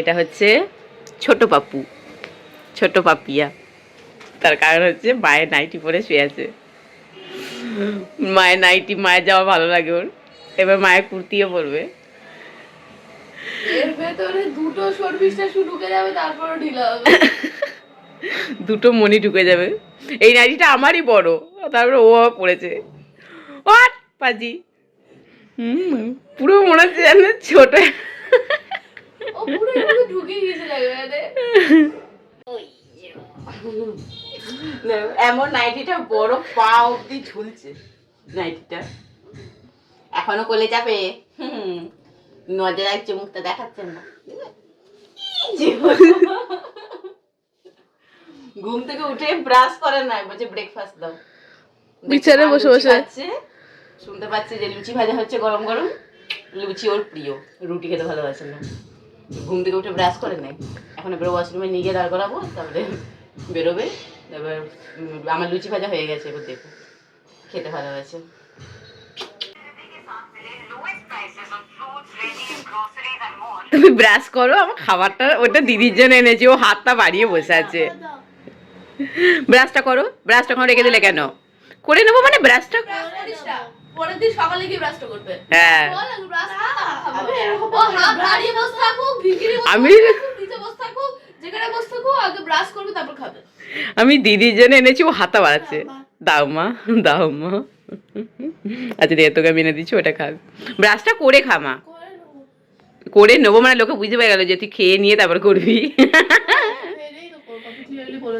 এটা হচ্ছে ছোট পাপ্পু ছোট পাপিয়া। তার কারণ হচ্ছে মায়ের নাইটি পরে শুয়ে আছে। মায়ের নাইটি মায়ের যাওয়া ভালো লাগে ওর। এবার মায়ের কুর্তিও পরবে। এর ভেতরে দুটো সর্ভিসটা ঢুকে যাবে তারপরে ঢিলা হবে। দুটো মনি ঢুকে যাবে। এই নাইটিটা আমারই বড় তারপরে ও পড়েছে হোয়াট পাজি। হুম পুরো মনে হচ্ছে যেন ছোট। ও পুরো ঢুকে এমন নাইটিটা বড় পা অব্দি ঝুলছে নাইটিটা। এখনও কোলে যাবে? হুম, নজর রাখছে মুখটা দেখাচ্ছে না। ঘুম থেকে উঠে ব্রাশ করে না বলছে ব্রেকফাস্ট দাও। বিছানায় বসে বসে। শুনতে পাচ্ছি যে লুচি ভাজা হচ্ছে গরম গরম। লুচি ওর প্রিয় রুটি খেতে ভালোবাসে না। ঘুম থেকে উঠে ব্রাশ করে নাই। এখন এবার ওয়াশরুমে নিয়ে গিয়ে দাঁড় করাবো তারপরে বেরোবে। এবার আমার লুচি ভাজা হয়ে গেছে এবার দেখো খেতে ভালোবাসে তুমি ব্রাশ করো আমার খাবারটা ওটা দিদির জন্য এনেছি ও হাতটা বাড়িয়ে বসে আছে। ব্রাশটা করো ব্রাশটা এখন রেখে দিলে কেন? করে নেব মানে ব্রাশটা পরের দিন সকালে গিয়ে ব্রাশটা করবে। হ্যাঁ। বসে আমি- থাকুক, নিচে বসে থাকুক যেখানে বসে থাকুক আগে ব্রাশ করবে তারপর খাবে। আমি দিদির জন্য এনেছি ও হাতা বাড়াচ্ছে। দাও মা। দাও মা আচ্ছা দিয়ে তোকে আমি এনে দিচ্ছি ওটা খাবি ব্রাশটা করে খা মা। করে নেব। মানে লোকে বুঝতে পেরে গেল যে তুই খেয়ে নিয়ে তারপর করবি।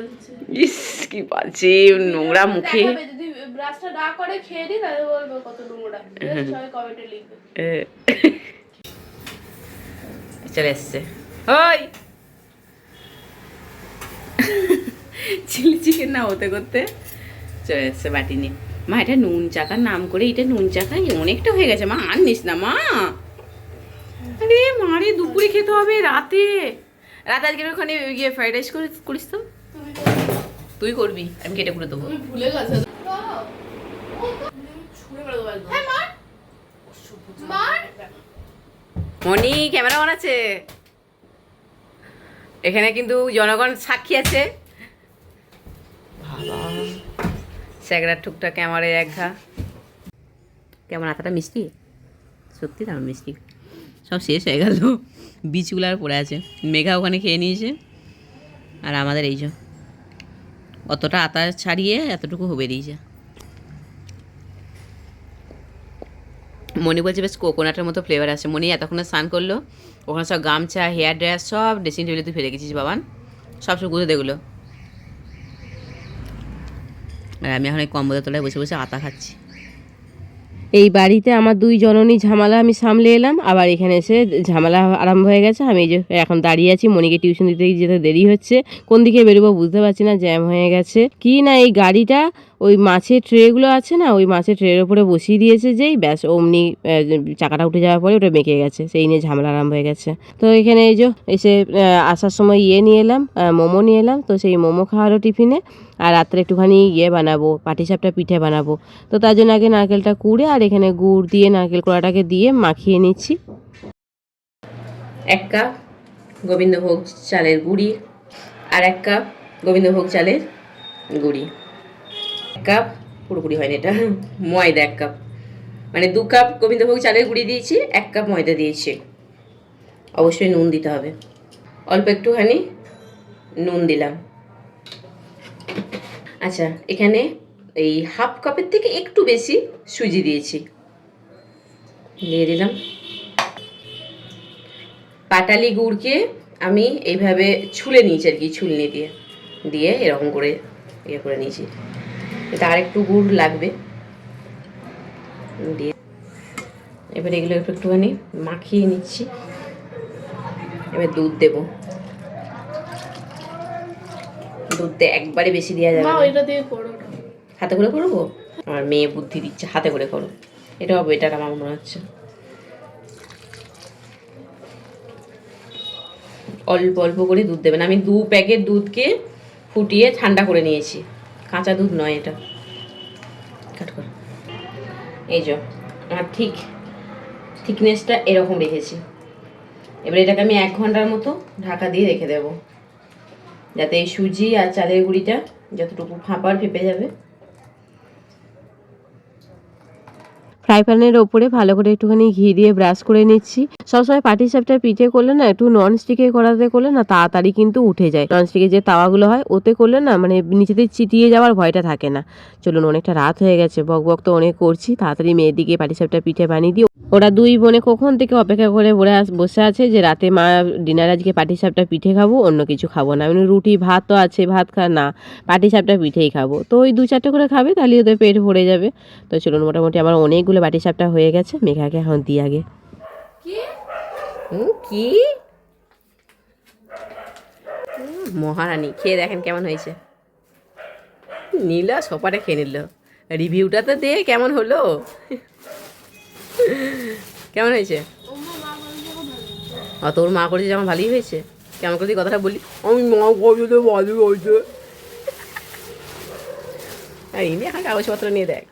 দিচ্ছি। ইস কি পাচ্ছে নোংরা মুখে। ব্রাশটা না করে খেয়ে দিই তাহলে বলবে কত নোংরা। সবাই কমেন্টে লিখবে। চলে এসছে। ওই! চিলি চিকেন না হতে করতে। চলে এসছে বাটি নিয়ে মা এটা নুন চাকার নাম করে এটা নুন চাকা অনেকটা হয়ে গেছে। মা আর নিস না মা! আরে মারে দুপুরে খেতে হবে রাতে। রাতে আজকে ওখানে গিয়ে ফ্রাইড রাইস করে করিস তো। তুই করবি আমি কেটে করে দেবো। ভুলে গেছো ছুঁড়ে মেরে দেবো একদম। মার মনি ক্যামেরা অন আছে? এখানে কিন্তু জনগণ সাক্ষী আছে। বাবা স্যাগড়ার টুকটা ক্যামেরায় এক ঘা। কেমন আতাটা মিষ্টি? সত্যি দারুণ মিষ্টি। সব শেষ হয়ে গেল। বীজগুলো আর পড়ে আছে। মেঘা ওখানে খেয়ে নিয়েছে। আর আমাদের এই যে, অতটা আতা ছাড়িয়ে এতটুকু বেরিয়েছে মনি বলছে, বেশ কোকোনাটের মতো ফ্লেভার আছে মনি এতক্ষণে স্নান করল, ওখানে সব গামছা হেয়ার ড্রায়ার সব ড্রেসিং টেবিলে তুই ফেলে গেছিস বাবান। সব সব গুঁজে দেখল আর আমি এখন এই কম্বলের তলায় বসে বসে আতা খাচ্ছি। এই বাড়িতে আমার দুই জননী ঝামেলা, আমি সামলে এলাম। আবার এখানে এসে ঝামেলা আরম্ভ হয়ে গেছে। আমি যে এখন দাঁড়িয়ে আছি মনিকে টিউশন দিতে যেতে দেরি হচ্ছে। কোন দিকে বেরোবো বুঝতে পারছি না জ্যাম হয়ে গেছে। কি না এই গাড়িটা ওই মাছের ট্রেগুলো আছে না, ওই মাছের ট্রের উপরে বসিয়ে দিয়েছে যেই, ব্যাস অমনি চাকাটা উঠে যাওয়ার পরে ওটা মেকে গেছে, সেই নিয়ে ঝামেলা আরম্ভ হয়ে গেছে। তো এখানে এই যে, এসে আসার সময় ইয়ে নিয়ে এলাম মোমো নিয়ে এলাম, তো সেই মোমো খাওয়ালো টিফিনে আর রাত্রে একটুখানি ইয়ে বানাবো পাটিসাপটা পিঠে বানাবো। তো তার জন্য আগে নারকেলটা কুড়ে, আর এখানে গুড় দিয়ে, নারকেল কোড়াটাকে দিয়ে মাখিয়ে নিচ্ছি। এক কাপ গোবিন্দভোগ চালের গুঁড়ি, আর এক কাপ গোবিন্দভোগ চালের গুঁড়ি। কাপ পুরোপুরি হয়নি এটা, ময়দা এক কাপ মানে দু কাপ গোবিন্দভোগ চালের গুঁড়ি দিয়েছি, এক কাপ ময়দা দিয়েছি। অবশ্যই নুন দিতে হবে। অল্প একটুখানি নুন দিলাম। আচ্ছা এখানে এই হাফ কাপের থেকে একটু বেশি সুজি দিয়েছি। দিয়ে দিলাম। পাটালি গুড়কে আমি এইভাবে ছুলে নিয়েছি আর কি, ছুলনি দিয়ে। দিয়ে এরকম করে ইয়ে করে নিয়েছি। এটা আর একটু গুড় লাগবে। দিয়ে এবার এগুলো একটু একটুখানি মাখিয়ে নিচ্ছি। এবার দুধ দেব। দুধটা একবারে বেশি দেওয়া যাবে হাতে করে করব? আমার মেয়ে বুদ্ধি দিচ্ছে হাতে করে করো। এটাও বেটার আমার মনে হচ্ছে। অল্প অল্প করে দুধ দেবেন আমি দু প্যাকেট দুধকে ফুটিয়ে ঠান্ডা করে নিয়েছি। কাঁচা দুধ নয় এটা। কাট কর। এই যে, আর ঠিক, থিকনেসটা এরকম রেখেছি। এবার এটাকে আমি এক ঘণ্টার মতো ঢাকা দিয়ে রেখে দেব। যাতে এই সুজি আর চালের গুঁড়িটা যতটুকু ফাঁপার ফেঁপে যাবে ফ্রাই প্যানের ওপরে ভালো করে একটুখানি ঘি দিয়ে ব্রাশ করে নিচ্ছি। সবসময় পাটি সাপটা পিঠে করলে না, একটু নন স্টিকে করাতে করলে না তাড়াতাড়ি কিন্তু উঠে যায়। নন স্টিকের যে তাওয়াগুলো হয়, ওতে করলে না মানে নিচেতে চিটিয়ে যাওয়ার ভয়টা থাকে না। চলুন, অনেকটা রাত হয়ে গেছে, বক বক তো অনেক করছি। তাড়াতাড়ি মেয়েদিকে পাটি সাপটা পিঠে বানিয়ে দিই। ওরা দুই বোনে কখন থেকে অপেক্ষা করে ওরা বসে আছে যে রাতে মা ডিনার আজকে পাটি সাপটা পিঠে খাব, অন্য কিছু খাব না। মানে রুটি, ভাত তো আছে, ভাত খা, না, পাটি সাপটা পিঠেই খাব। তো ওই দু চারটে করে খাবে, তাহলে ওদের পেট ভরে যাবে। তো চলুন, মোটামুটি আমার অনেকগুলো বাটি সাপটা হয়ে গেছে। মেঘাকে এখন দিই আগে। কি? মহারানী খেয়ে দেখেন কেমন হয়েছে। নিল সোপাটা খেয়ে নিল। রিভিউটা তো দে কেমন হলো? কেমন হয়েছে? ভালো। অ তোর মা করেছে যেমন ভালোই হয়েছে। কেমন করে কথাটা বলি আমি মা করেছে ভালোই হয়েছে। আর এমনি এখন কাগজপত্র নিয়ে দেখ।